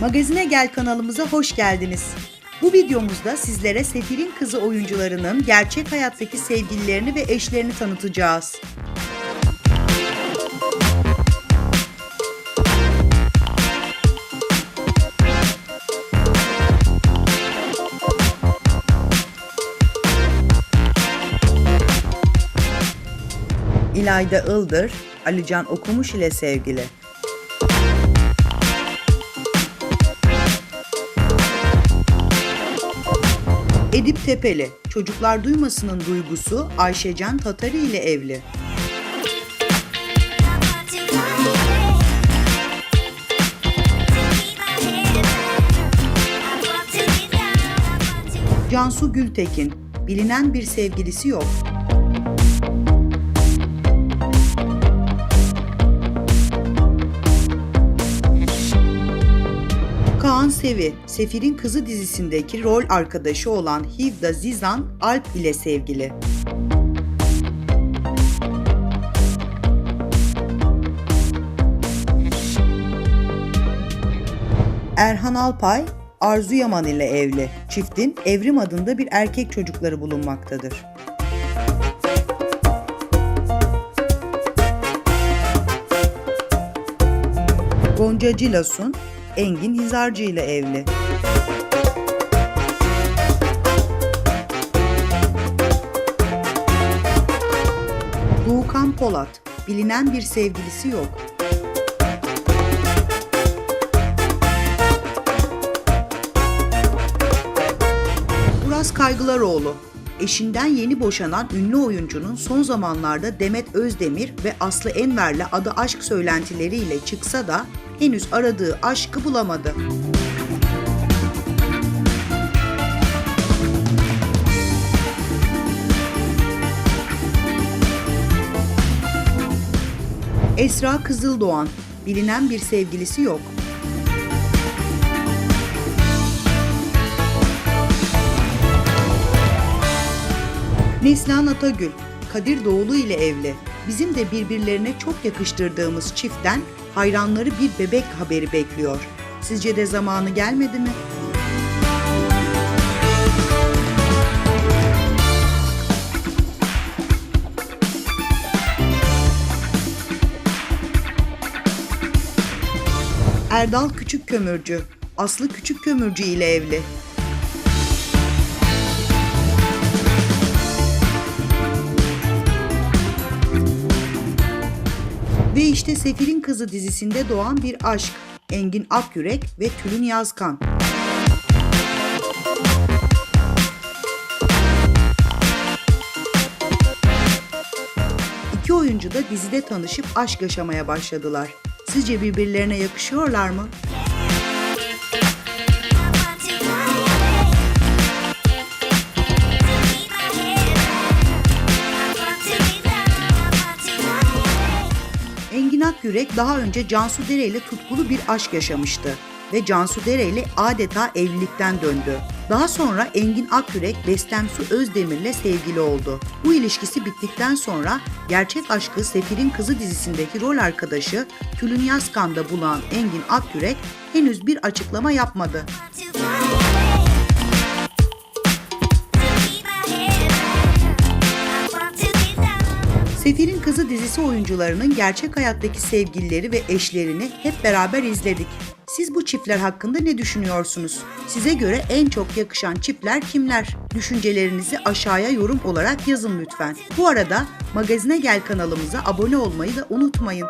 Magazine Gel kanalımıza hoş geldiniz. Bu videomuzda sizlere Sefir'in kızı oyuncularının gerçek hayattaki sevgililerini ve eşlerini tanıtacağız. İlayda Ildır, Alican Okumuş ile sevgili. Edip Tepeli, Çocuklar Duymasının duygusu Ayşecan Tatari ile evli. Cansu Gültekin, bilinen bir sevgilisi yok. Sevi, Sefir'in Kızı dizisindeki rol arkadaşı olan Hivda Zizan Alp ile sevgili. Erhan Alpay, Arzu Yaman ile evli. Çiftin Evrim adında bir erkek çocukları bulunmaktadır. Gonca Cilasun, Engin Hizarcı ile evli. Doğukan Polat, bilinen bir sevgilisi yok. Uras Kaygılaroğlu, eşinden yeni boşanan ünlü oyuncunun son zamanlarda Demet Özdemir ve Aslı Enver'le adı aşk söylentileriyle çıksa da henüz aradığı aşkı bulamadı. Esra Kızıldoğan, bilinen bir sevgilisi yok. Neslihan Atagül, Kadir Doğulu ile evli. Bizim de birbirlerine çok yakıştırdığımız çiftten hayranları bir bebek haberi bekliyor. Sizce de zamanı gelmedi mi? Erdal Küçük Kömürcü, Aslı Küçük Kömürcü ile evli. İşte Sefir'in Kızı dizisinde doğan bir aşk. Engin Akyürek ve Tülin Yazkan. İki oyuncu da dizide tanışıp aşk yaşamaya başladılar. Sizce birbirlerine yakışıyorlar mı? Akyürek daha önce Cansu Dere ile tutkulu bir aşk yaşamıştı ve Cansu Dere ile adeta evlilikten döndü. Daha sonra Engin Akyürek Bestem Su Özdemir'le sevgili oldu. Bu ilişkisi bittikten sonra gerçek aşkı Sefir'in Kızı dizisindeki rol arkadaşı Tülün Yazkan'da bulan Engin Akyürek henüz bir açıklama yapmadı. Sefir'in Kızı dizisi oyuncularının gerçek hayattaki sevgilileri ve eşlerini hep beraber izledik. Siz bu çiftler hakkında ne düşünüyorsunuz? Size göre en çok yakışan çiftler kimler? Düşüncelerinizi aşağıya yorum olarak yazın lütfen. Bu arada Magazine Gel kanalımıza abone olmayı da unutmayın.